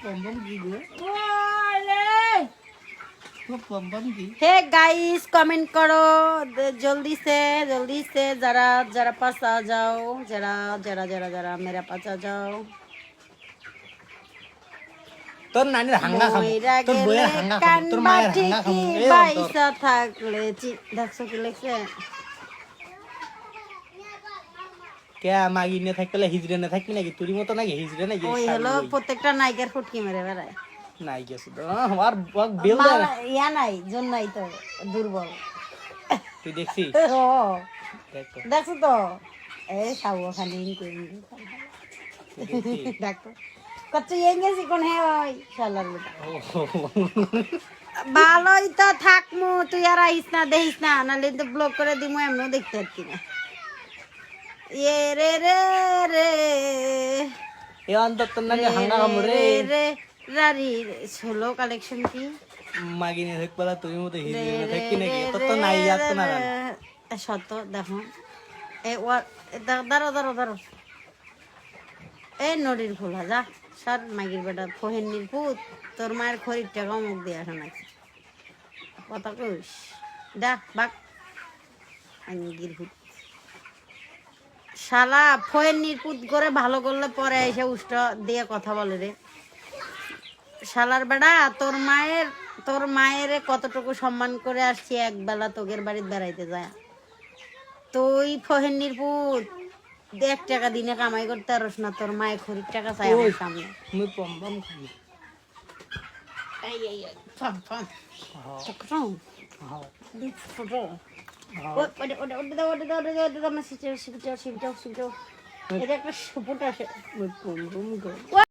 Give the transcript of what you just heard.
পম্পম কি গো পম্পম কি hey guys comment করো দ- জলদি से जल्दी से जरा जरा पास आ जाओ जरा जरा जरा जरा मेरा पास आ जाओ তোর নানির হাঙ্গা খাবো মইরা তোর গেলে বইয়ের হাঙ্গা খাবো তোর মায়ের কানবাটি হাঙ্গা কি খাবো এ অন্তর। বাইসা থাকলে চি- দেখছো কি লিখছে কে মাগি নে থাকলে হিজড়ে না থাকবি নাকি? তুরি মতো নাকি হিজড়ে নাকি? ওই হলো প্রত্যেকটা নায়িকার ফুটকি মেরে বেড়ায়। নাই গেছে আর বাক বেল ইয়া নাই জন নাই তো দুর্বল। তুই দেখছিস? ও দেখছ তো। এই খাব খালি তুই দেখছিস? কত কোন হে ওই শালার বেটা। ভালোই তো থাকমু তুই আর আইস না দেখিস না নাহলে তো ব্লক করে দিমু এমনও দেখতে পারতি না। রে রে। রে এ হাঙ্গা রে রারি কালেকশন কি? মতো নাকি? তো নাই যাত না দেখো। এ ওয়া- দাঁড়ো দাঁড়ো দাঁড়ো। এই নদীর ফুল যা। সার মাগির বেটা ফহেন্নির পুত। তোর মায়ের খরির টাকা মুখ দিয়ে আসা নাকি? কথা কইস। দা বাক। শালা ফহেন্নির পুত করে ভালো করলে পরে এসে উষ্ট দিয়ে কথা বলে রে। শালার বেড়া তোর মায়ের তোর মায়ের কতটুকু সম্মান করে আসছি একবেলা তোগের বাড়িতে বেড়াইতে যায়। তুই ফহেন্নির পুত এক টাকা দিনে কামাই করতে পারস না তোর মায়ের খরির টাকা চাই আমার সামনে। মুই এই এই ছোট হ্যাঁ ছোট ওটা ওটা ওটা দাও ওটা দাও ওটা দাও ওটা দাও আমার শিবটাও শিবটাও শিবটাও শিবটাও এটা একটা সুপুট আছে মুই পম্পম খাবো